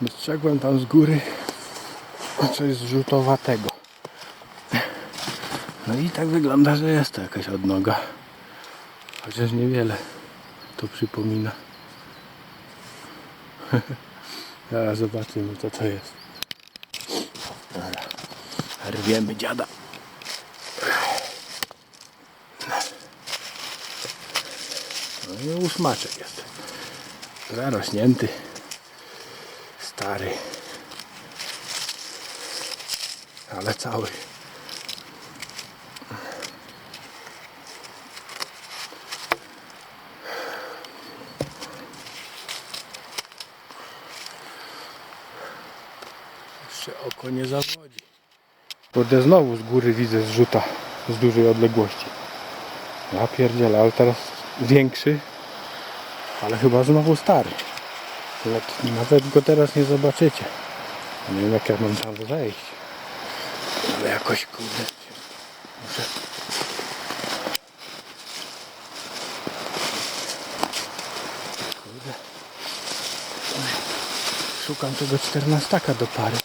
Dostrzegłem tam z góry coś zrzutowatego. No i tak wygląda, że jest to jakaś odnoga. Chociaż niewiele to przypomina. Zaraz zobaczymy co to jest. Rwiemy dziada. No i ósmaczek jest. Zarośnięty. Stary. Ale cały. Jeszcze oko nie zawodzi. Kurde, znowu z góry widzę zrzuta z dużej odległości. Ja pierdzielę, ale teraz większy, ale chyba znowu stary. Nawet, nawet go teraz nie zobaczycie. Nie wiem jak ja mam tam wejść. Ale jakoś kurde muszę. Kurde. Szukam tego czternastaka do pary.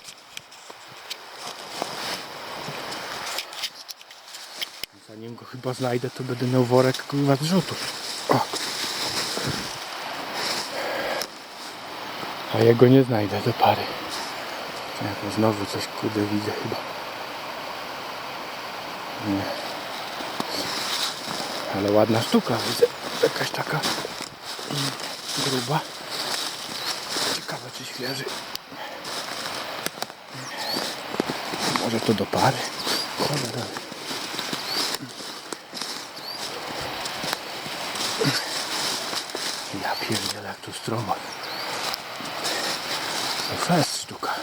Zanim go chyba znajdę, to będę miał worek kurwa zrzutów. O. A jego nie znajdę do pary. Ja znowu coś kurde widzę chyba. Nie. Ale ładna sztuka widzę. Jakaś taka gruba. Ciekawe czy świeży. Może to do pary. Cholera. Ja pierdzielę jak tu stromo. To fest sztuka.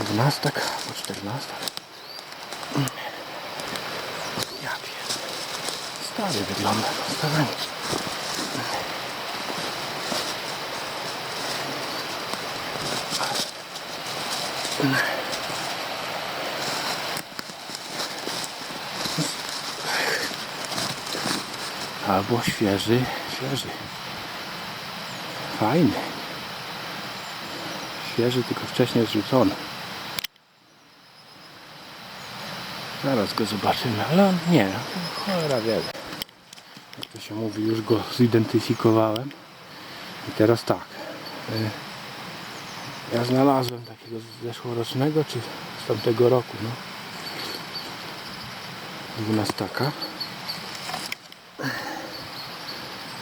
12 po 14. Ja pierdzielę. Stary wygląda. Stary. Albo świeży, świeży. Fajny. Świeży, tylko wcześniej zrzucony. Zaraz go zobaczymy, ale on nie, cholera wie. Jak to się mówi, już go zidentyfikowałem. I teraz tak. y, Ja znalazłem takiego zeszłorocznego, czy z tamtego roku, no. Dwunastaka.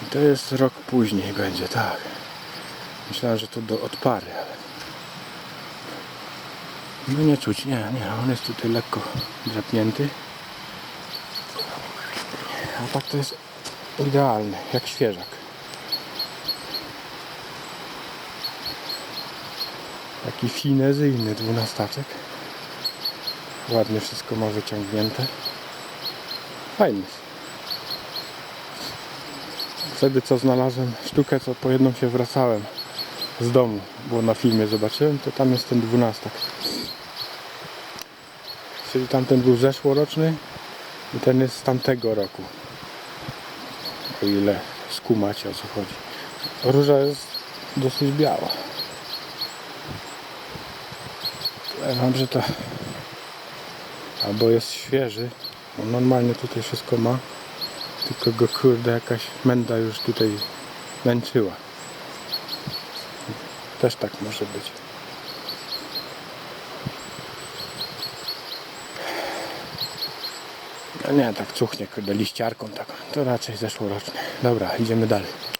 I to jest rok później będzie, tak. Myślałem, że to do odpary, ale... No nie czuć, nie, nie, on jest tutaj lekko drapnięty. A tak to jest idealny, jak świeżak. Taki finezyjny dwunastaczek. Ładnie wszystko ma wyciągnięte. Fajny. Wtedy co znalazłem sztukę, co po jedną się wracałem z domu, bo na filmie zobaczyłem, to tam jest ten dwunastak. Czyli tamten był zeszłoroczny i ten jest z tamtego roku. O ile skumacie o co chodzi. Róża jest dosyć biała. Powiem wam, że to albo jest świeży, bo normalnie tutaj wszystko ma, tylko go kurde jakaś menda już tutaj męczyła. Też tak może być. No nie, tak cuchnie kurde liściarką taką. To raczej zeszłoroczny. Dobra, idziemy dalej.